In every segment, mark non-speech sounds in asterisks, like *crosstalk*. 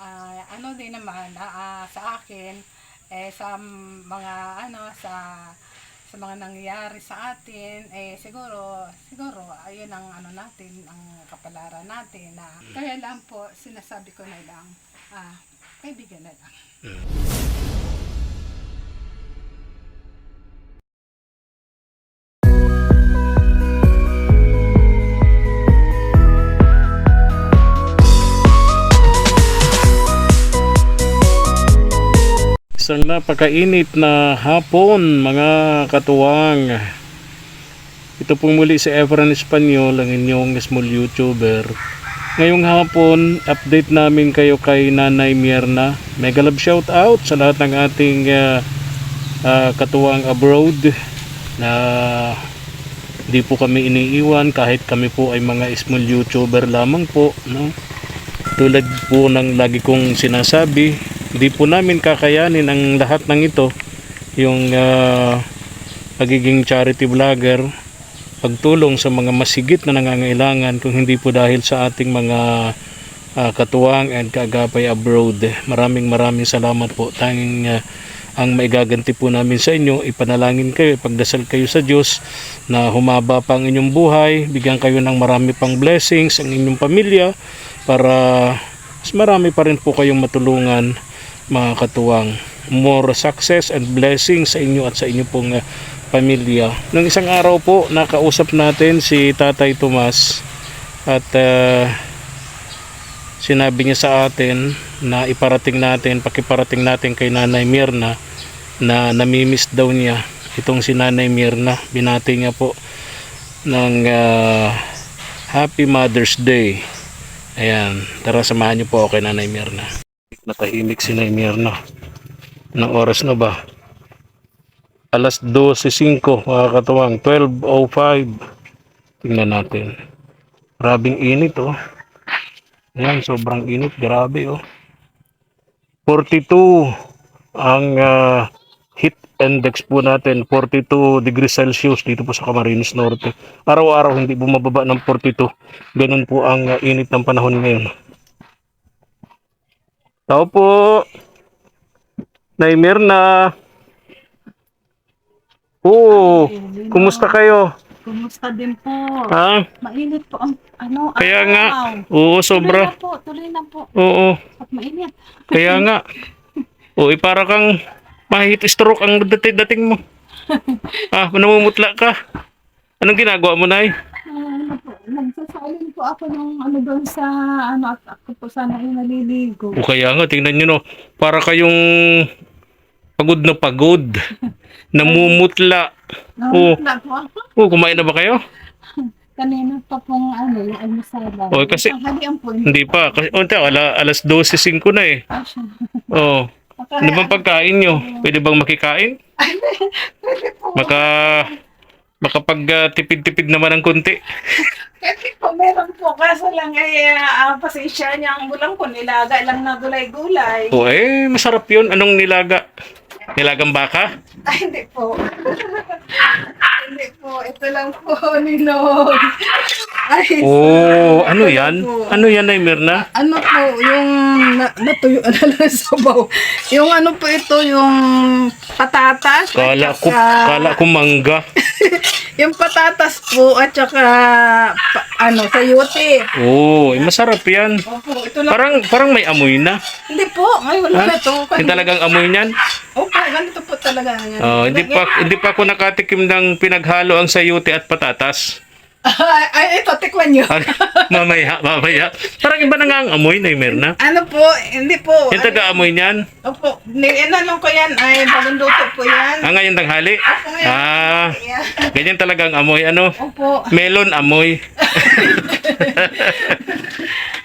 ah, ano din naman ah, sa akin eh sa mga ano sa sa mga nangyayari sa atin eh siguro siguro ayun ang ano natin ang kapalaran natin na kaya lang po sinasabi ko na lang ah kaibigan na lang Isang napakainit na hapon mga katuwang. Ito pong muli si Efran Espanyol, ang inyong small YouTuber. Ngayong hapon, update namin kayo kay Nanay Mierna. Mega love shout out sa lahat ng ating ah, ah, katuwang abroad na di po kami iniiwan kahit kami po ay mga small YouTuber lamang po. No? tulad po ng lagi kong sinasabi, hindi po namin kakayanin ang lahat ng ito, yung ah, pagiging charity vlogger, pagtulong sa mga masigit na nangangailangan kung hindi po dahil sa ating mga ah, katuwang and kaagapay abroad. Maraming maraming salamat po. Tanging ah, ang maigaganti po namin sa inyo, ipanalangin kayo, ipagdasal kayo sa Diyos na humaba pa ang inyong buhay, bigyan kayo ng marami pang blessings ang inyong pamilya para mas marami pa rin po kayong matulungan mga katuwang. More success and blessings sa inyo at sa inyo pong ah, pamilya. Nung isang araw po, nakausap natin si Tatay Tomas at ah, sinabi niya sa atin na iparating natin, pakiparating natin kay Nanay Mirna na namimiss daw niya itong si Nanay Mirna. Binati niya po ng ah, Happy Mother's Day. Ayan, tara samahan niyo po kay Nanay Mirna. Natahimik si Nanay Mirna. Anong oras na ba? Alas 12.05 mga katuwang, 12.05. Tingnan natin. Grabing init oh. Ayan, sobrang init. Grabe oh. 42 ang ah, heat index po natin. 42 degrees Celsius dito po sa Camarines Norte. Araw-araw hindi bumababa ng 42. Ganun po ang ah, init ng panahon ngayon. Tao po. Naimer na. Oo. Kumusta kayo? Kumusta din po? Ha? Mainit po ang ano Kaya araw. nga. Oo, Tuloy sobra. na po, tuloy na po. Oo. At mainit. Kaya nga. *laughs* O, eh, para kang mahit stroke ang dating, dating mo. *laughs* Ah, namumutla ka. Anong ginagawa mo, Nay? Ah, ano po, nagsasalin po ako ng ano doon sa ano at ako po sana ay naliligo. O kaya nga, tingnan nyo, no. Para kayong pagod na pagod. *laughs* Namumutla. Oo. Nawala po ako. O, kumain na ba kayo? *laughs* Kanina pa pong ano, yung almusala. Oh, kasi- po. Hindi pa. Kasi, teka, ala, alas 12.05 na eh. Ah, siya. Oo. Ano bang pagkain nyo? Pwede bang makikain? *laughs* Pwede po. Maka... Makapag ah, tipid-tipid naman ng konti. Pwede po, meron po. Kaso lang ay uh, pasensya niya ang bulang ko. Nilaga lang na gulay-gulay. O eh, masarap yun. Anong nilaga? Nilagang baka? Ay, hindi po. hindi po. Ito lang po, Ninong. Ay, Oh, ano yan? po. Ano yan, Nay Mirna? Ano po, yung na, natuyo *laughs* na lang sa baw. Yung ano po ito, yung patatas. at Kala ko, saka- kala ko mangga. *laughs* Yung patatas po at saka pa- ano, sayote. Oh, eh, masarap yan. Opo, ito lang. Parang parang may amoy na. Hindi po, ngayon lang ito. Yung talagang amoy niyan. Opo, ganito po talaga. Yan. Oh, hindi pa hindi pa ako nakatikim ng pinaghalo ang sayote at patatas. ay, ito, tikman nyo. Mamaya, mamaya. Parang iba na nga ang amoy, Nay Mirna. Ano po, hindi po. Yung taga-amoy niyan. Opo, ninanong ko yan, ay bagong luto po yan. Ah, ngayon tanghali. Opo, ngayon. Ah, Yan. ganyan talaga ang amoy. Ano? Opo. Melon amoy. *laughs* *laughs*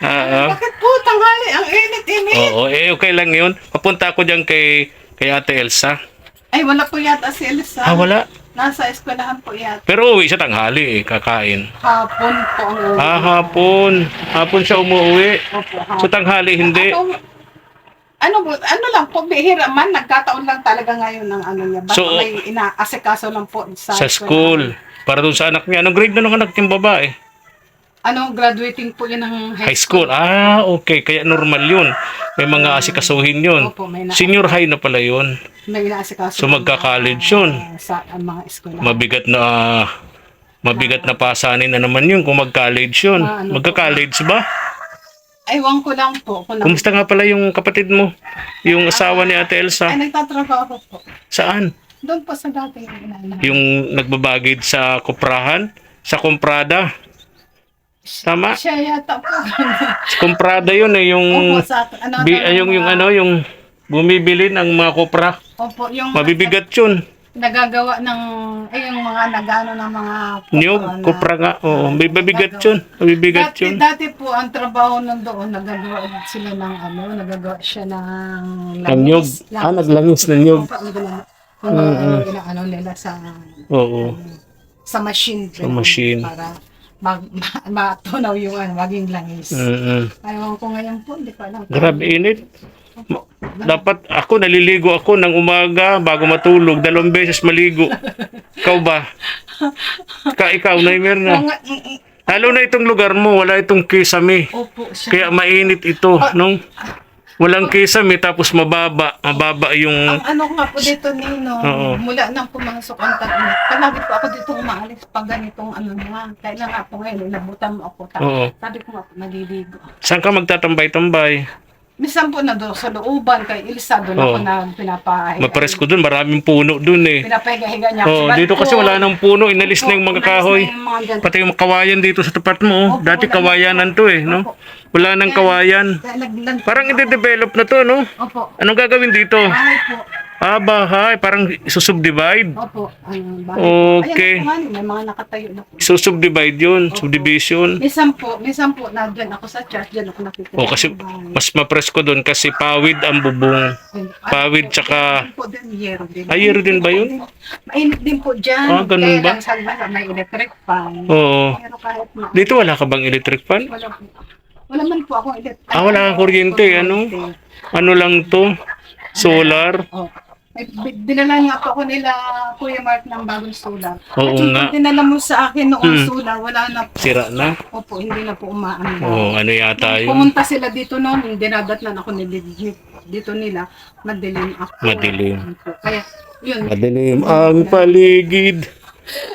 Ah, ah. Bakit po, tanghali, ang init-init. Oo, eh okay lang yun. Papunta ako diyan kay kay Ate Elsa. Ay, wala po yata si Elsa. Ah, wala. Nasa eskwelahan po yata. Pero uwi siya tanghali eh, kakain. Hapon po ang uwi. Ah, hapon. Hapon siya umuwi. Opo, hapon. So tanghali hindi. Ano, ano, ano lang po, bihira man, nagkataon lang talaga ngayon ng ano niya. Basta So, may inaasikaso lang po sa, Sa school. Para doon sa anak niya. Anong grade na ng anak niyang babae? Ano, graduating po yun ng High school. Ah, okay. Kaya normal yun. May mga asikasuhin yun. Opo, may, na, Senior high na pala yun. may inaasikaso. So, magka-college yun. ah, sa ang mga eskwela. Mabigat na mabigat na pasanin na naman yun kung mag-college yun. Ah, ano? Magka-college ba? Ewan ko lang po. Kung na, Kumusta nga pala yung kapatid mo? Yung asawa ni Ate Elsa? ay, nagtatrabaho po. Saan? Doon po sa dating inana. Yung nagbabagid sa kuprahan? Sa kumprada? Tama? Siya yata po. Sa *laughs* kumprada yun eh, yung Opo, sa, ano, bi, ano, ay, yung, yung ano, yung bumibili ng mga kupra. Opo, yung Mabibigat yun. nagagawa ng, eh, yung mga nagano ng mga Niyog, na- kupra nga. Oo, may mabigat yun. Mabibigat Dati, yun. dati po, ang trabaho nun doon, nagagawa sila ng ano, nagagawa siya ng Ang nyog. Ah, naglangis ng nyog. Opo, nagagawa- Yung ano, inaano nila sa Oo. sa machine. Sa machine. Para mag, ma, matunaw yung ano, maging langis. Mm-mm. Ayaw ko ngayon po, hindi ko alam. Grabe init. Ma- Dapat ako naliligo ako ng umaga bago matulog. Dalawang beses maligo. Ikaw ba? Ka ikaw, na. Mga- mm, mm, Lalo na itong lugar mo, wala itong kisame. Opo, siya. Kaya mainit ito, no? Walang kisame tapos mababa. Mababa yung... Ang ano nga po dito, Nino, Oo. mula nang pumasok ang tag-init, palagi po ako dito umaalis pag ganitong ano nga. Kailan nga po ngayon, inabutan mo ako. Ta- Oo. Sabi ko nga po, naliligo. Saan ka magtatambay-tambay? Minsan po na doon sa looban, kay Ilsa, doon ako Oo. na pinapahiga. Mapares ko dun, maraming puno dun eh. Pinapahiga niya. Oo, Ba't dito kasi po? wala nang puno, inalis na yung mga Opo, kahoy. inalis na yung mga. Pati yung kawayan dito sa tapat mo, oh. Opo, dati wala na. kawayanan to eh, no? Opo. Wala nang kawayan. Naglan- Parang i-develop na to, no? Opo. Anong gagawin dito? Bahay po. Ah, bahay. Parang isusubdivide. Opo. Ano, bahay. Okay. Ayan, ako nga, may mga nakatayo na po. Isusubdivide yun, subdivision. Minsan po, minsan po, nandyan ako sa church, dyan ako nakikita. O, kasi sa bahay. mas mapresko doon kasi pawid ang bubong. Pawid tsaka... Ayun po din, yero din. Ah, yero din ba yun? Mainit din po dyan. Ah, ganun Kaya ba? lang sa basa, may electric fan. Oo. Pero kahit na, Dito wala ka bang electric fan? wala po. Wala man po ako electric Ah, wala kang kuryente, ano? Ano lang to? Solar? Oh. Ay, bi- dinala nga po ako nila Kuya Mark ng bagong solar. Oo At yung nga. dinala mo sa akin noong Hmm. solar, wala na po. Sira na? Opo, hindi na po umaano. Oo, ano yata yun? Pumunta sila dito noon, yung dinadatnan ako ni dito nila, madilim ako. Madilim. Kaya, yun, Madilim ang paligid.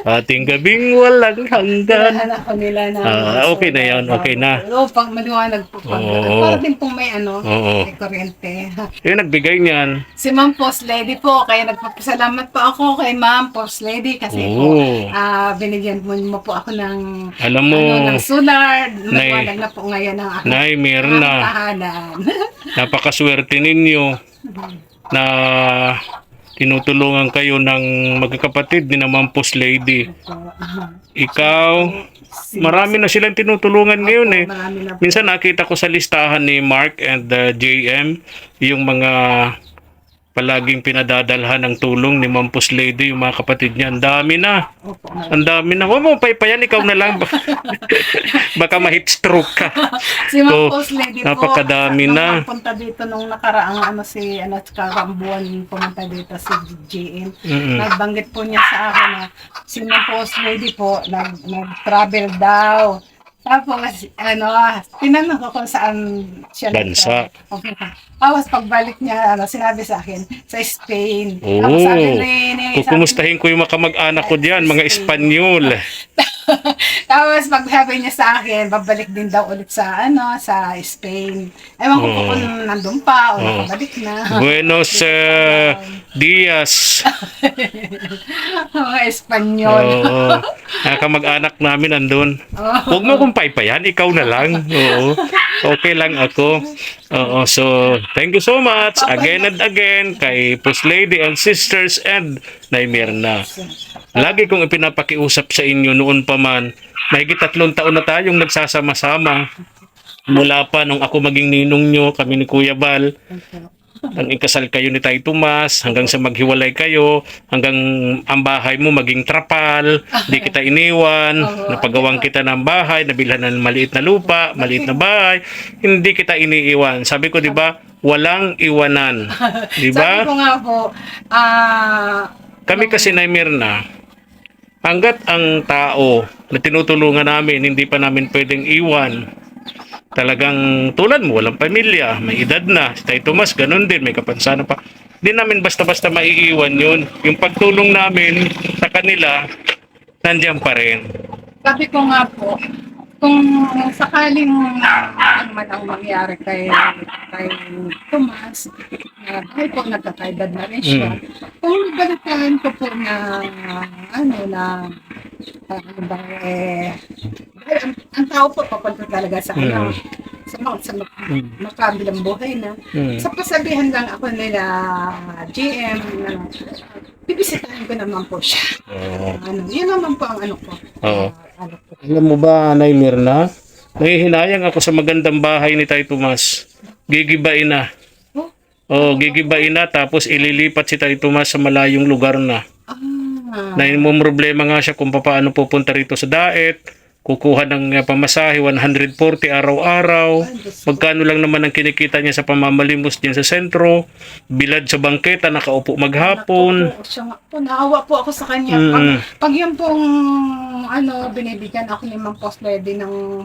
Ating gabing walang hanggan. Anak ko nila na. Ah, okay na yan, okay na. Oo, pang maliwanag po. Pag, Oo. Para din pong may ano, Oo. may kuryente. *laughs* Yung nagbigay niyan. Si Ma'am Post Lady po, kaya nagpapasalamat po ako kay Ma'am Post Lady kasi po, Oo. ah binigyan mo, mo po ako ng, Alam mo, ano, ng solar. Maliwanag na po ngayon ang aking Nay Mirna, tahanan. *laughs* napakaswerte ninyo na tinutulungan kayo ng magkakapatid ni naman post lady. Ikaw, marami na silang tinutulungan ngayon eh. Minsan nakita ko sa listahan ni Mark and uh, JM yung mga palaging pinadadalhan ng tulong ni Mampus Lady, yung mga kapatid niya. Ang dami na. Ang dami na. Huwag mo paypayan, ikaw na lang. *laughs* Baka ma-hit stroke ka. *laughs* Si Ma'am So, Post Lady po, napakadami nung na. Punta dito nung nakaraang ano si ano karambuan pumunta dito si JM. Mm-mm. Nagbanggit po niya sa akin na si Ma'am Post Lady po nag nag-travel daw. Tapos ano, tinanong ko kung saan siya Bansa. nag-travel. Okay. Tapos pagbalik niya, ano, sinabi sa akin, sa Spain. Oo. Tapos sabi ni, ni Kukumustahin ko yung mga kamag-anak ko diyan, mga Espanyol. *laughs* *laughs* Tapos pag sabi niya sa akin, babalik din daw ulit sa ano, sa Spain. Ewan ko Oo. kung nandun pa o Oo. nakabalik na. *laughs* Buenos uh, Dias. *laughs* Mga Espanyol. Oo. Mga kamag-anak namin nandun. Huwag mo kong paypayan, ikaw na lang. Oo. Okay lang ako. Oo. So, thank you so much again and again kay Post Lady and Sisters and Naimirna. Lagi kong ipinapakiusap sa inyo noon pa man, mahigit tatlong taon na tayong nagsasama-sama. Mula pa nung ako maging ninong nyo, kami ni Kuya Bal, ang ikasal kayo ni Tay Tomas, hanggang sa maghiwalay kayo, hanggang ang bahay mo maging trapal, di kita iniwan, napagawang kita ng bahay, nabilhan ng maliit na lupa, maliit na bahay, hindi kita iniiwan. Sabi ko, di ba, walang iwanan. Di ba? Sabi ko nga po, ah, Kami kasi na Mirna, hanggat ang tao na tinutulungan namin, hindi pa namin pwedeng iwan. Talagang tulad mo, walang pamilya, may edad na. Si Tay Tomas, ganun din, may kapansanan pa. Hindi namin basta-basta maiiwan yun. Yung pagtulong namin sa kanila, nandiyan pa rin. Sabi ko nga po, kung sakaling ano man ang mangyari kay, kay Tomas, na dahil po nagkakaedad na rin siya, kung balitaan ko po na ano na ah, ano ba eh dahil ang, ang tao po papunta talaga sa ano sa mga sa Mm. makabilang buhay na Mm. sa pasabihan lang ako nila GM na bibisitahin ko naman po siya Oo. ano yun naman po ang ano ko Oo. Ah, ano po Alam mo ba, Nay Mirna? Nahihinayang ako sa magandang bahay ni Tay Tomas. Gigibain na. Oh. Gigibain na tapos ililipat si Tay Tomas sa malayong lugar na. ah Na yung problema nga siya kung paano pupunta rito sa daet, kukuha ng uh, pamasahe 140 araw-araw. Magkano lang naman ang kinikita niya sa pamamalimos diyan sa sentro, bilad sa bangketa, nakaupo maghapon. Po, siya nga po, naawa po ako sa kanya. Mm. Pag, pag yun pong, ano, binibigyan ako ni Mang Post Lady ng,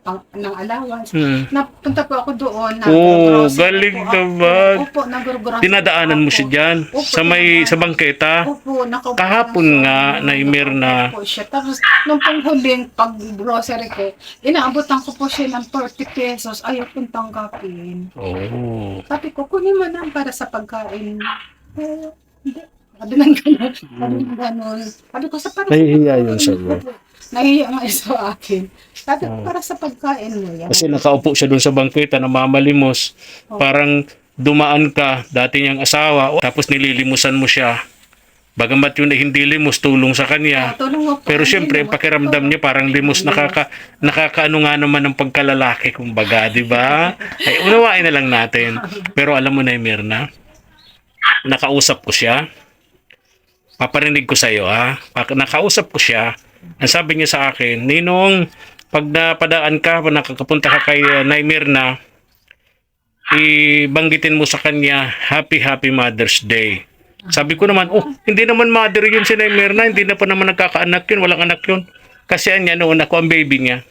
pang, ng allowance, Hmm. napunta po ako doon. Oh, nag-grocery galing po ako. naman. Opo, nag-grocery Dinadaanan mo ako. siya diyan Opo, sa may sa bangketa. Opo, nakaupo Kahapon nga, siya. na. Nakaupo po siya. Tapos, nung panghuling pag-grocery ko, inaabotan ko po siya ng 40 pesos. Ayaw kong tanggapin. Oh. Sabi ko, kunin mo na para sa pagkain. Eh, hindi. Sabi ng gano'n. Sabi ng gano'n. Sabi ko, sa para Nahihiya sa yun pagkain Nahihiya nga sa akin. Sabi ko, Oh. para sa pagkain mo yan. Kasi nakaupo siya doon sa bangketa na mamalimos. Parang dumaan ka, dati niyang asawa, tapos nililimusan mo siya. Bagamat yun ay hindi limos, tulong sa kanya. Ah, tulong mo. Pero syempre, naman. pakiramdam niya parang limos, nakaka, nakakaano nga naman ng pagkalalaki, kumbaga, di ba? Ay, unawain na lang natin. Pero alam mo na, Mirna, nakausap ko siya. Paparinig ko sa iyo, ha? Nakausap ko siya. Ang sabi niya sa akin, Ninong, pag napadaan ka, pag nakakapunta ka kay uh, Nay Mirna, ibanggitin mo sa kanya, Happy Happy Mother's Day. Sabi ko naman, oh, hindi naman mother yun si Nay Mirna, hindi na pa naman nagkakaanak yun, walang anak yun. Kasi anya noon ako ang baby niya.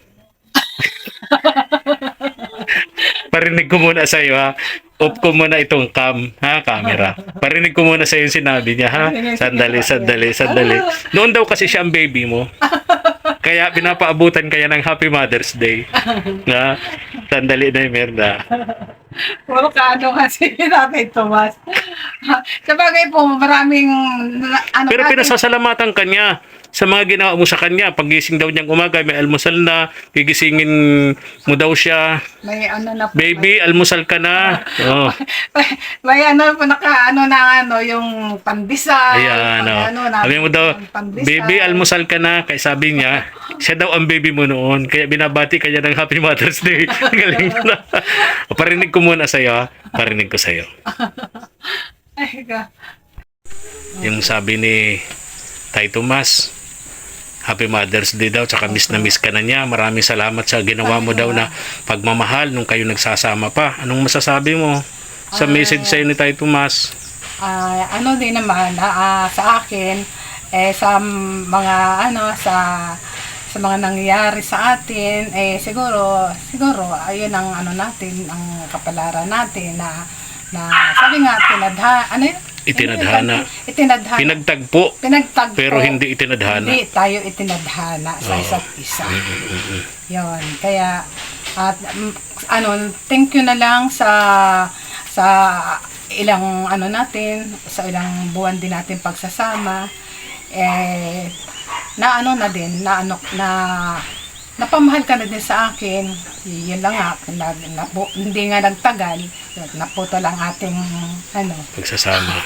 Parinig ko muna sa iyo ha. Off ko muna itong cam, ha, camera. Parinig ko muna sa iyo sinabi niya, ha. Sandali, sandali, sandali. Noon daw kasi siya ang baby mo. Kaya pinapaabutan kaya ng Happy Mother's Day. Na, sandali na yung merda. Puro ka ano kasi *laughs* natin, Tomas. sa bagay po, maraming ano Pero pinasasalamatan kanya sa mga ginawa mo sa kanya. Pagising daw niyang umaga, may almusal na, gigisingin mo daw siya. may ano na po. Baby, almusal ka na. Oh. May, *laughs* may ano po naka ano na ano yung pandesal. Ayan, ano, na, Sabi mo daw, pandesal. baby, almusal ka na. Kaya sabi niya, siya daw ang baby mo noon. Kaya binabati kanya ng Happy Mother's Day. *laughs* Galing na. O, Parinig ko muna sa'yo? Parinig ko sa'yo. *laughs* Ay, ka. Yung sabi ni Tay Tomas, Happy Mother's Day daw, tsaka miss na miss ka na niya. Maraming salamat sa ginawa mo daw na pagmamahal nung kayo nagsasama pa. Anong masasabi mo sa message sa'yo ni Tay Tomas? Ah, ano din naman ah, ah, sa akin eh sa mga ano sa sa mga nangyayari sa atin eh siguro siguro ayun ang ano natin ang kapalaran natin na na sabi nga tinadha ano yun? Itinadhana. itinadhana Pinagtagpo, pinagtagpo pero hindi itinadhana. hindi tayo itinadhana sa Oo. isa't isa yon kaya at ano thank you na lang sa sa ilang ano natin sa ilang buwan din natin pagsasama eh na ano na din na ano na napamahal ka na din sa akin yun lang nga na, na, hindi nga nagtagal naputo lang ating ano Pagsasama.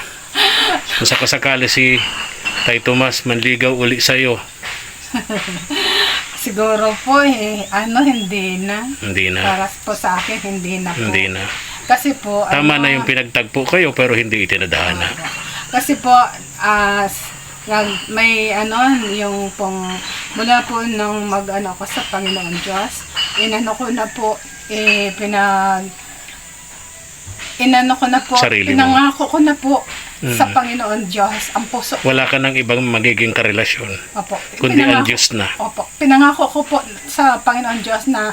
Kung sakasakali si Tay Tomas manligaw uli sa'yo, *laughs* siguro po eh ano hindi na hindi na. para po sa akin hindi na po Hindi na. kasi po Tama ano, na yung pinagtagpo kayo pero hindi itinadhana. Kasi po, as nag, may ano, yung pong, mula po nung mag-ano ako sa Panginoon Diyos, inano ko na po, eh, pinag, inano ko na po, Sarili mo. pinangako ko na po, sa Panginoon Diyos, ang puso Wala ka ng ibang magiging karelasyon. Opo. Kundi ang Pinangako- Diyos na. Opo. Pinangako ko po sa Panginoon Diyos na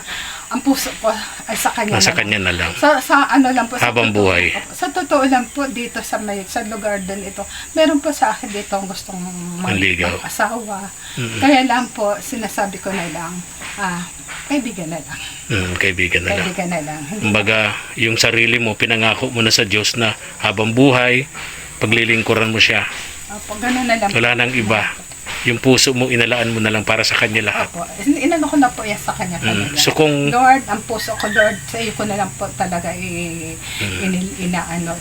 ang puso ko ay sa Kanya Nasa na kanya na lang. Sa, sa ano lang po. sa Habang totoo- buhay. Sa totoo lang po dito sa may sa lugar din ito. Meron po sa akin dito ang gustong Manligaw. asawa. Kaya lang po sinasabi ko na lang, ah, kaibigan na lang. Mm, kaibigan na lang. Kaibigan na lang. Hindi Kumbaga, yung sarili mo, pinangako mo na sa Diyos na habang buhay, paglilingkuran mo siya. Opo, ganun na lang. Wala nang iba. Yung puso mo, inalaan mo na lang para sa kanya lahat. Opo. In- Inano ko na po yan sa kanya Mm. So kung Lord, ang puso ko, Lord, sa iyo ko na lang po talaga i, Mm. inil, inaano,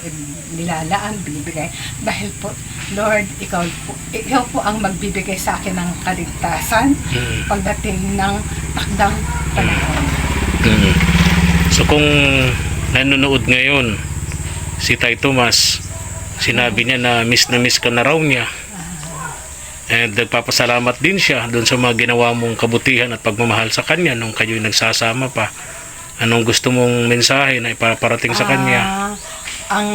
nilalaan, binibigay. Dahil po, Lord, ikaw po, ikaw po ang magbibigay sa akin ng kaligtasan Mm. pagdating ng takdang panahon. Mm. So kung nanonood ngayon si Tay Tomas, sinabi niya na miss na miss ka na raw niya. And nagpapasalamat din siya doon sa mga ginawa mong kabutihan at pagmamahal sa kanya nung kayo'y nagsasama pa. Anong gusto mong mensahe na ipaparating sa kanya? Ah, ang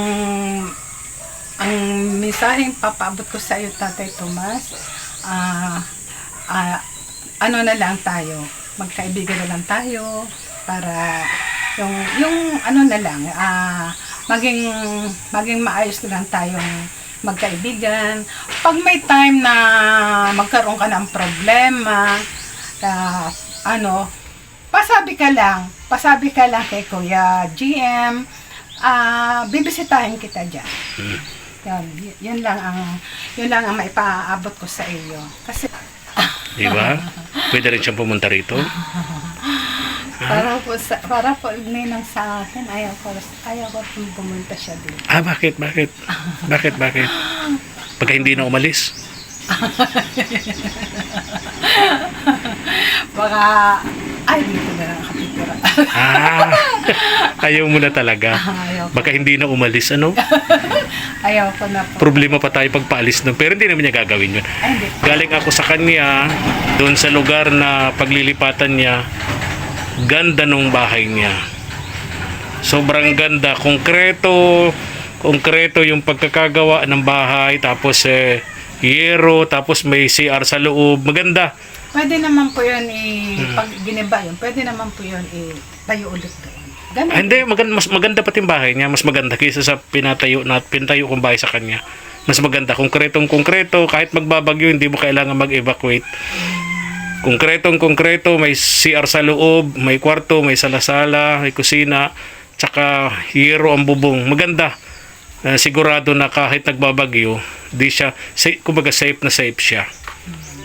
ang mensaheng papaabot ko sa iyo, Tatay Tomas, ah, ah, ano na lang tayo, magkaibigan na lang tayo para yung yung ano na lang, ah, maging maging maayos na lang tayong magkaibigan. Pag may time na magkaroon ka ng problema, ah, ano, pasabi ka lang, pasabi ka lang kay Kuya GM, ah, bibisitahin kita diyan. Hmm. Yan, yun lang ang yun lang ang maipaabot ko sa iyo. Kasi Di ba? Pwede rin siyang pumunta rito. para po sa, para po ninang sa akin, ayaw ko ayaw ko pumunta siya dito. Ah, bakit? Bakit? Bakit? Bakit? Pagka hindi na umalis? *laughs* Baka ay dito na lang kapitira. Ah, *laughs* ayaw mo na talaga. ayaw, Baka hindi na umalis, ano? *laughs* ayaw ko na po. Problema pa tayo pagpaalis nun. Pero hindi naman niya gagawin yun. Ay, hindi. Galing ako sa kanya, doon sa lugar na paglilipatan niya, ganda nung bahay niya. Sobrang ganda. Konkreto, konkreto yung pagkakagawa ng bahay. Tapos eh, yero, tapos may CR sa loob. Maganda. Pwede naman po yun i Hmm. pag giniba yun, pwede naman po yun i tayo ulit doon. Ganun. Hindi, maganda, mas maganda pati yung bahay niya. Mas maganda kaysa sa pinatayo na pintayo kong bahay sa kanya. Mas maganda. Konkretong konkreto. Kahit magbabagyo, hindi mo kailangan mag-evacuate. Konkretong konkreto. May CR sa loob, may kwarto, may salasala, may kusina. Tsaka hero ang bubong. Maganda. Ah, sigurado na kahit nagbabagyo, di siya, sa- kumbaga safe na safe siya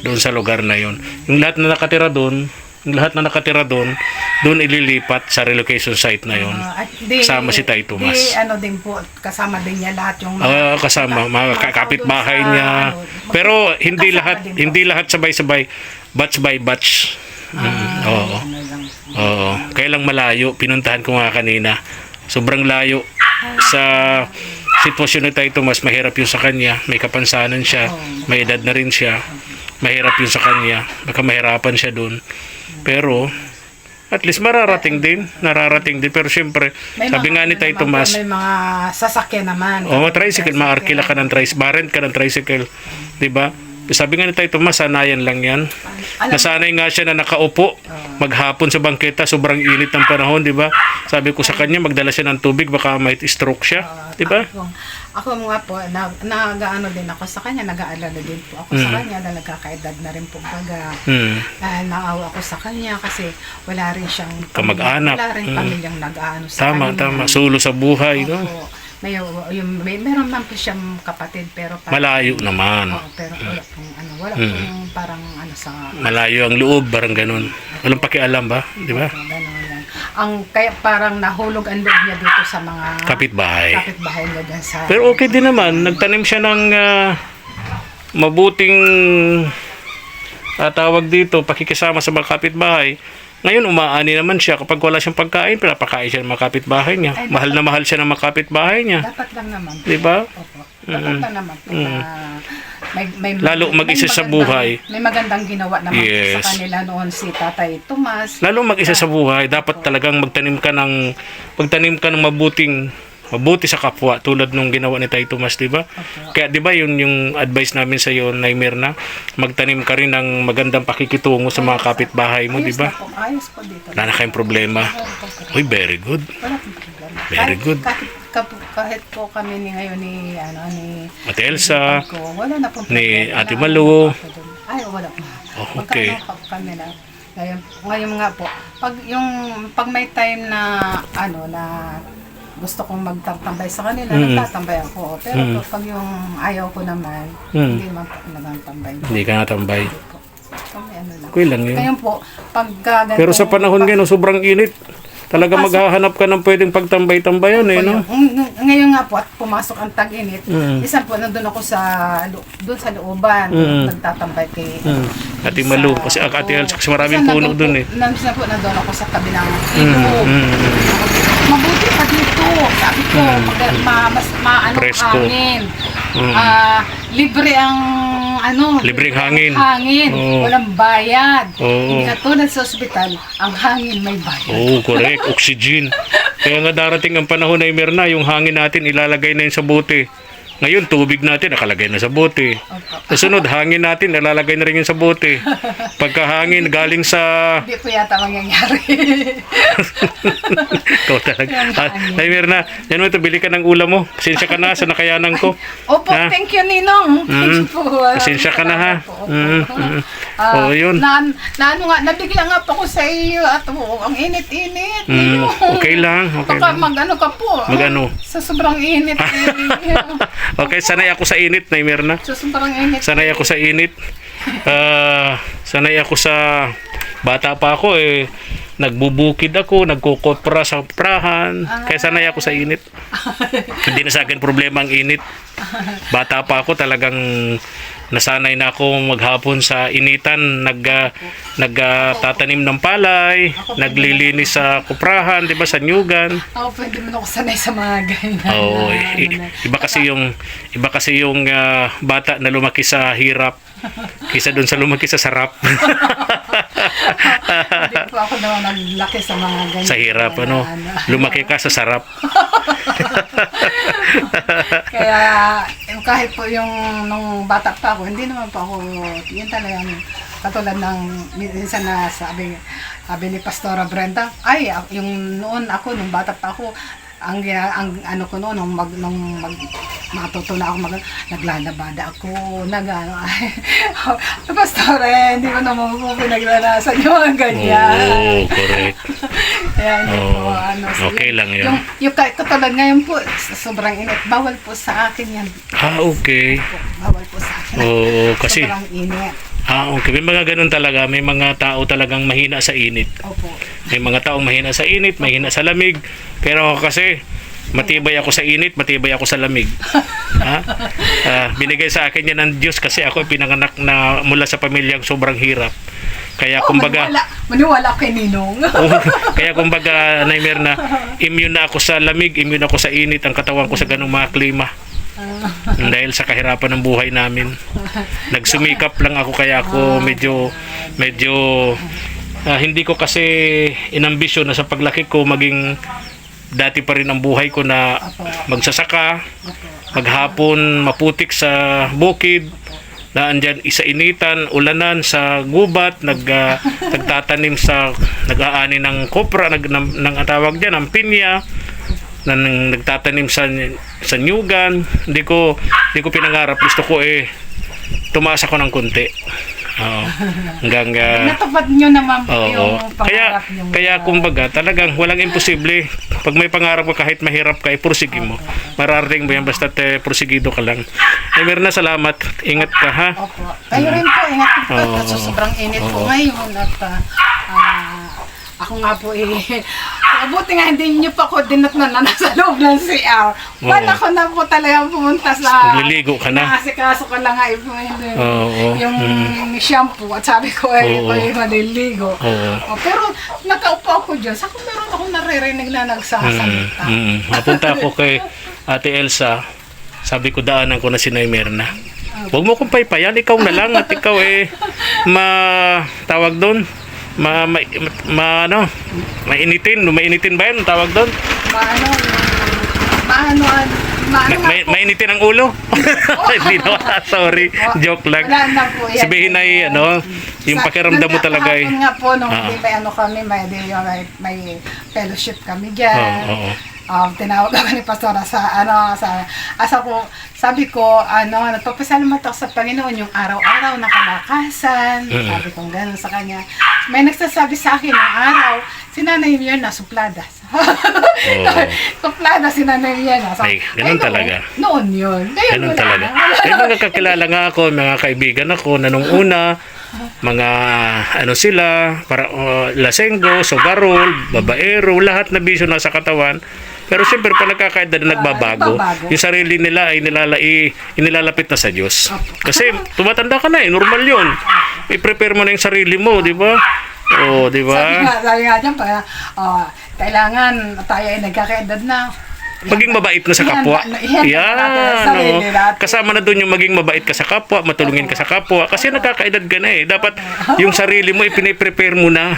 doon sa lugar na yon. Yung lahat na nakatira doon, lahat na nakatira doon, doon ililipat sa relocation site na yon. Ah, at di, Kasama si Tay Tomas. Di, ano din po, kasama din niya lahat yung Ah, kasama mga kakapit-bahay niya. Pero hindi lahat hindi lahat sabay-sabay batch by batch. Mm, oo. Ano lang. Oo. Kaya lang malayo, pinuntahan ko nga kanina. Sobrang layo sa sitwasyon ni Tay Tomas, mahirap yun sa kanya. May kapansanan siya, may edad na rin siya. Mahirap yun sa kanya. Baka mahirapan siya doon. Pero at least mararating din, nararating din. Pero syempre, May sabi nga ni ano Tay Tomas, May mga sasakyan naman. Oo, tricycle, maarkila ka ng tricycle, barent ka ng tricycle, 'di ba? Sabi nga ni Tayo Tomas, sanayan lang 'yan. Alam, Nasanay nga siya na nakaupo maghapon sa bangketa, sobrang init ng panahon, 'di ba? Sabi ko sa kanya, magdala siya ng tubig baka may stroke siya, 'di ba? Ako, ako nga po, na, nag-ano din ako sa kanya, nag-aalala din po ako sa kanya, na nagkakaedad na rin po baga. Hmm. Ah, naawa ako sa kanya kasi wala rin siyang Kamag-anak. Wala rin Mm. pamilyang nag-aano sa Tama, kanya. tama. Sulo sa buhay, no? Opo. May, yung, may, meron man po siyang kapatid pero parang, Malayo naman. Oo, pero wala pong ano, wala Mm. pong parang ano sa Malayo ang loob, parang ganun. Walang pakialam ba? 'Di ba? Ganun lang. Ang kaya parang nahulog ang loob niya dito sa mga Kapitbahay. kapitbahay niya dyan sa Pero okay din naman, nagtanim siya ng ah, mabuting ah, tawag dito, pakikisama sa mga kapitbahay. Ngayon, umaani naman siya. Kapag wala siyang pagkain, pinapakain siya ng mga kapitbahay niya. Ay, mahal na mahal siya ng mga kapitbahay niya. dapat lang naman. Di ba? Opo. Dapat lang naman. po Mm. may, may, Lalo may mag-isa sa magandang- buhay. May magandang ginawa naman Yes. sa kanila noon si Tatay Tomas. Lalo mag-isa sa buhay, dapat talagang magtanim ka ng magtanim ka ng mabuting mabuti sa kapwa tulad nung ginawa ni Tay Tomas, di ba? Kaya di ba yun yung advice namin sa iyo, Naimir na magtanim ka rin ng magandang pakikitungo sa mga kapitbahay mo, di ba? Ayos na po, po dito. Wala na kayong problema. Uy, very good. Wala problema. Very kahit, good. Kahit, kahit, kahit po kami ni ngayon ni, ano, ni, Ate Elsa, ko, wala na pong ni problema Ate na Malu. doon. Ay, wala po. Oh, okay. Magkano pa kami na, ngayon, ngayon nga po, pag yung, pag may time na, ano, na, gusto kong magtatambay sa kanila, Mm. nagtatambay ako. Pero Mm. pag yung ayaw ko naman, Mm. hindi naman ako nagtatambay. hindi ka natambay. Kami ano lang. Yun. Ngayon po, pag ganito, Pero sa panahon ngayon, sobrang init. Talaga maghahanap ka ng pwedeng pagtambay-tambayan eh, no? Ng- ng- Ngayon nga po, at pumasok ang tag-init, Mm. isa po, nandun ako sa, doon sa looban, Mm. nagtatambay kay... Hmm. Ate Malu, kasi oo. Elsa, kasi maraming puno nandun po- eh. Minsan po, nandun ako sa kabilang Mm, ilog. mm, Mabuti pa dito. Sabi ko, pag, ma, mas maano. Presko. hangin. Mm. Ah, libre ang ano, Libreng hangin. hangin. Oo. Walang bayad. Oo. Hindi katulad sa ospital, ang hangin may bayad. Oo, correct. Oxygen. Kaya nga darating ang panahon na na yung hangin natin ilalagay na yun sa bote. Ngayon, tubig natin nakalagay na sa bote. Sa sunod, hangin natin nalalagay na rin yun sa bote. *laughs* Pagka hangin galing sa... Hindi po yata mangyayari. *laughs* Ikaw talaga. Ah, hangin. Naimer na, yan mo ito, bili ka ng ulam mo. Pasensya ka na sa nakayanan ko. Opo, Ha? thank you, Ninong. Thank you po. Pasensya ka na, ha? Opo. Mm, mm. Ah, Oo, yun. Na, na ano nga, nabigla nga po ko sa iyo at oh, ang init-init. Mm, okay lang, okay Baka lang. mag-ano ka po. Mag-ano? Sa sobrang init. *laughs* Okay, sanay ako sa init, Naimer na. sa sobrang init. Sanay ako sa init. Ah, sanay ako sa bata pa ako eh nagbubukid ako, nagkukopra sa prahan. Kaya sanay ako sa init. *laughs* Hindi na sa akin problema ang init. Bata pa ako talagang nasanay na ako maghapon sa initan, nag ah, nagtatanim ng palay, naglilinis sa kuprahan, 'di ba sa nyugan. *laughs* Ako pwede mo ako sanay sa mga ganyan. Oo, na, na. iba kasi yung iba kasi yung ah, bata na lumaki sa hirap kaysa doon sa lumaki sa sarap. Hindi po ako naman naglaki sa mga ganyan. sa hirap ano, lumaki ka sa sarap. *laughs* Kaya kahit po yung nung bata pa ako, hindi naman po ako, yun talagang katulad ng minsan na sabi, sabi ni Pastora Brenda, ay, yung noon ako, nung bata pa ako, ang, ang ano ko noon, nung mag, nung mag, matuto na ako mag, naglalabada ako, nag, *laughs* ano, Pastora, eh, hindi ko naman po pinaglalasan yung ganyan. Oo, correct. *laughs* Po, Oo. ano, so, Okay lang yun. Yung, yung kahit katulad ngayon po, sobrang init, bawal po sa akin yan. Ah, okay. Bawal po sa akin. Oo, kasi Sobrang init. Ah, okay. May mga ganun talaga, may mga tao talagang mahina sa init. Opo. May mga taong mahina sa init, mahina sa lamig. Pero ako kasi, matibay ako sa init, matibay ako sa lamig. *laughs* ha? Ah, binigay sa akin yan ng Diyos kasi ako pinanganak na mula sa pamilyang sobrang hirap. Kaya Oh, kumbaga, maniwala, maniwala kay Ninong. *laughs* Oo, kaya kumbaga, Naimer na, *laughs* immune na ako sa lamig, immune ako sa init, ang katawan ko sa ganung mga klima. Dahil sa kahirapan ng buhay namin. Nagsumikap lang ako kaya ako medyo, medyo, ah, hindi ko kasi inambisyon na sa paglaki ko maging dati pa rin ang buhay ko na magsasaka, maghapon maputik sa bukid, na andyan isa initan, ulanan sa gubat, nag, ah, *laughs* nagtatanim sa, nag-aani ng kopra, nag, ng, ng tawag dyan, ng pinya, na nagtatanim sa sa nyugan. Hindi ko hindi ko pinangarap. Gusto ko eh tumaas ako ng konti. Oo. Hanggang ah, Natupad nyo naman po Oo. yung Kaya pangarap nyo. kaya kumbaga talagang walang imposible. Pag may pangarap ka kahit mahirap ka, ipursige mo. Mararating mo yan basta eh, porsigido ka lang. Eh, meron na salamat. Ingat ka ha. Opo. Kayo rin po, ingat po. Oo. Kasi sobrang init po Oo. ngayon. At ah, ako nga po eh, mabuti nga hindi nyo pa ko dinat na na nasa loob ng CR. Wala ko na po talaga pumunta sa... Magliligo ka na. Nakasikaso ko lang nga eh, yung, Oo. yung Mm. shampoo at sabi ko eh, ko yung maliligo. Oo. Oh, pero nakaupo ako dyan, saka meron akong naririnig na Mm, nagsasalita. mm. Napunta ako kay Ate Elsa. Sabi ko daanan ko na si Naimerna. Huwag mo kong paypayan, ikaw na lang at ikaw eh ma tawag doon ma, ma, ma ano mainitin, mainitin ba yan tawag doon? Maano, yung maano, maano Ma- mainitin ang ulo? *laughs* Hindi na, sorry. Joke lang. Wala na po yan. Sabihin ay, ano, yung pakiramdam mo talaga eh. Nga po, nung Ah. di may ano kami, may, may, fellowship kami Oo, dyan. oo. Um, tinawag ako ni Pastora sa, ano, sa, asa ko, sabi ko, ano, nagpapasalamat ako sa Panginoon yung araw-araw na kalakasan. Mm. Sabi ko gano'n sa kanya. May nagsasabi sa akin ng araw, si Nanay Mirna, supladas. *laughs* suplada si Nanay Mirna. Ay, Sabi, ganun noon- talaga. Noon yun. Ngayon Ganun talaga. May mga kakilala nga ako, mga kaibigan ako na nung una, mga ano sila, para uh, lasenggo, sobarol, babaero, lahat na bisyo na sa katawan. Pero siyempre, pag nagkakaedad na nagbabago, nagbabago. yung sarili nila ay nilalai, inilalapit na sa Diyos. Kasi tumatanda ka na eh, normal yun. I-prepare mo na yung sarili mo, di ba? Oo, di Sabi ba? nga, sabi nga dyan, pa, oh, kailangan tayo ay nagkakaedad na. Maging mabait na sa kapwa. Yan. natin. Kasama na doon yung maging mabait ka sa kapwa, matulungin ka sa kapwa. Kasi nagkakaedad ka na eh. Dapat yung sarili mo, ipine-prepare mo na.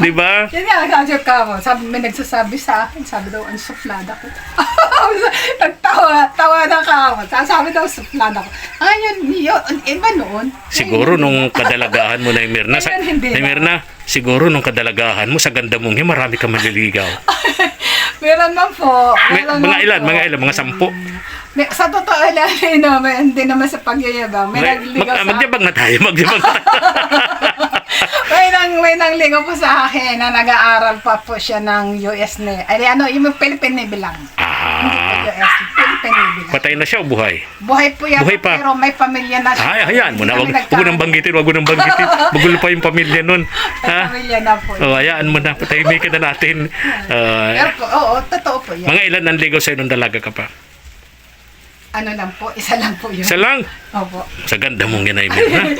Di ba? Yan nga, nagkakasya ka mo. Sabi, may nagsasabi sa akin, sabi daw, ang suplada ko. *laughs* Nagtawa, tawa na ka mo. Sabi daw, suplada ko. Ngayon, yun, iba noon. Siguro nung kadalagahan mo na Mirna, sa, na. Mirna, siguro nung kadalagahan mo sa ganda mong yun, marami ka manliligaw. *laughs* Meron man po. May, meron mga man ilan, po. mga ilan, mga sampu. May- Sa totoo lang, *laughs* no, may, hindi naman sa pagyayabang. May May, nagligaw mag, sa magyabag na tayo, magyabag na. *laughs* may nang may nangligaw po sa akin na nag-aaral pa po siya ng US na. Ay ano, yung Philippine Navy lang. Hindi po ah, US, Lang. patay na siya o buhay? Buhay po yan, Buhay pa. pero may pamilya na siya. Ay, hayaan mo na. Wag, wag mo nang banggitin, wag mo nang banggitin. *laughs* Magulo pa yung pamilya nun. May Ha? pamilya na po. O, hayaan mo na. Patahimikin na natin. *laughs* Ah, Pero po, oo, totoo po yan. mga ilan nanligaw sa'yo nung dalaga ka pa? Ano lang po, isa lang po yun. Isa lang. Opo. Sa ganda mong yan ay Mirna.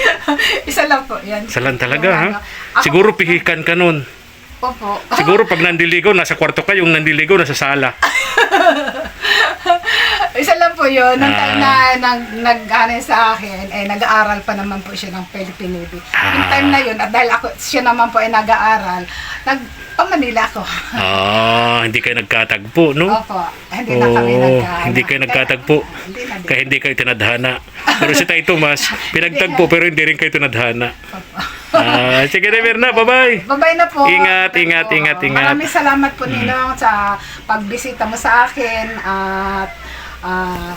isa lang po yan. Isa lang talaga, ha? Ako Siguro pihikan ka nun. Opo. Siguro pag nandiligaw, nasa kwarto ka, yung nandiligaw, nasa sala. *laughs* Isa lang po yun. Nung Ah. time na nag, nag ano sa akin, eh, nag-aaral pa naman po siya ng Philippine Navy. Yung Ah. time na yun, at dahil ako, siya naman po ay nag-aaral, nag, pa Manila ako. *laughs* Ah, hindi kayo nagkatagpo, no? Opo. Hindi na kami Oo, nagka... hindi kayo nagkatagpo. Hindi na din. Kaya hindi kayo tinadhana. Pero si Tay Tomas, *laughs* pinagtagpo pero hindi rin kayo tinadhana. Ah, sige na, Mirna. Bye-bye. Babay na po. Ingat, ingat, po. ingat, ingat. Maraming salamat po Ninong sa pagbisita mo sa akin at ah,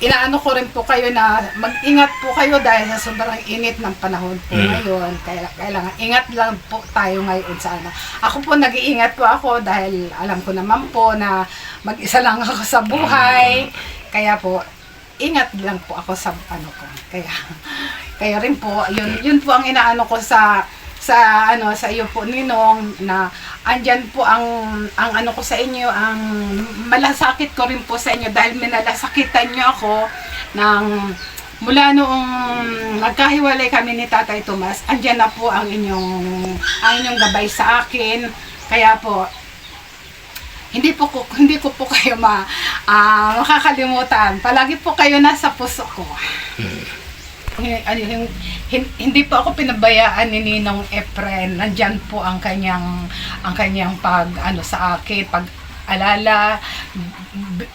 inaano ko rin po kayo na mag-ingat po kayo dahil sa sobrang init ng panahon po Mm. ngayon. Kaya kailangan ingat lang po tayo ngayon sa ano. Ako po nag-iingat po ako dahil alam ko naman po na mag-isa lang ako sa buhay. Kaya po ingat lang po ako sa ano ko. Kaya kaya rin po yun yun po ang inaano ko sa sa ano sa iyo po Ninong na andyan po ang ang ano ko sa inyo ang malasakit ko rin po sa inyo dahil minalasakitan niyo ako ng mula noong nagkahiwalay kami ni Tatay Tomas andyan na po ang inyong ang inyong gabay sa akin kaya po hindi po ko hindi ko po *laughs* kayo ma ah, makakalimutan. Palagi po kayo nasa puso ko. Hin- ano, hin- hin- hindi po ako pinabayaan ni Ninong Efren. Nandiyan po ang kanyang ang kanyang pag ano sa akin, pag alala.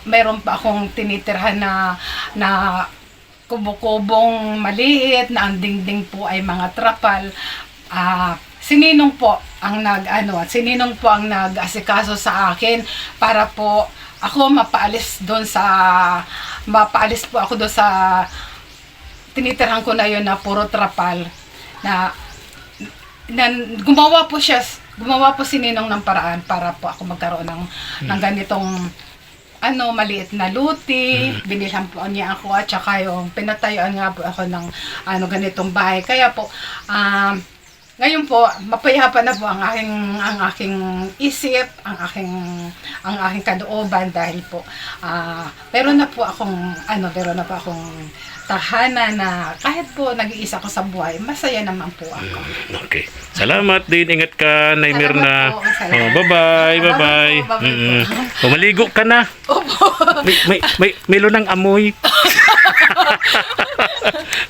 Mayroon pa akong tinitirhan na na kubukubong maliit na ang dingding po ay mga trapal. Ah, sininong po ang nag ano, sininong po ang nag-asikaso sa akin para po ako mapaalis doon sa mapaalis po ako doon sa tinitirhan ko na yon na puro trapal na, na gumawa po siya gumawa po si Ninong ng paraan para po ako magkaroon ng ng ganitong ano, maliit na luti, binilhan po niya ako at saka yung pinatayuan nga po ako ng ano, ganitong bahay. Kaya po, um, ngayon po, mapayapa na po ang aking, ang aking isip, ang aking, ang aking kalooban dahil po, ah, meron na po akong, ano, meron na po akong tahanan na kahit po nag-iisa ko sa buhay, masaya naman po ako. Okay. Salamat din. Ingat ka, Nay Mirna. po. Salamat. Oh, bye-bye, bye-bye. Bye-bye po, bye-bye Mm-mm. po. Umaligo ka na. Opo. May, may, may, melo ng amoy. *laughs*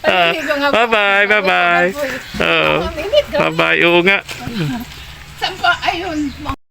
Ah, Naliligo nga po. bye-bye, bye-bye. Naliligo nga po. Oo. Ang init, grabe. Bye-bye. Oo nga. Saan pa? Ayun.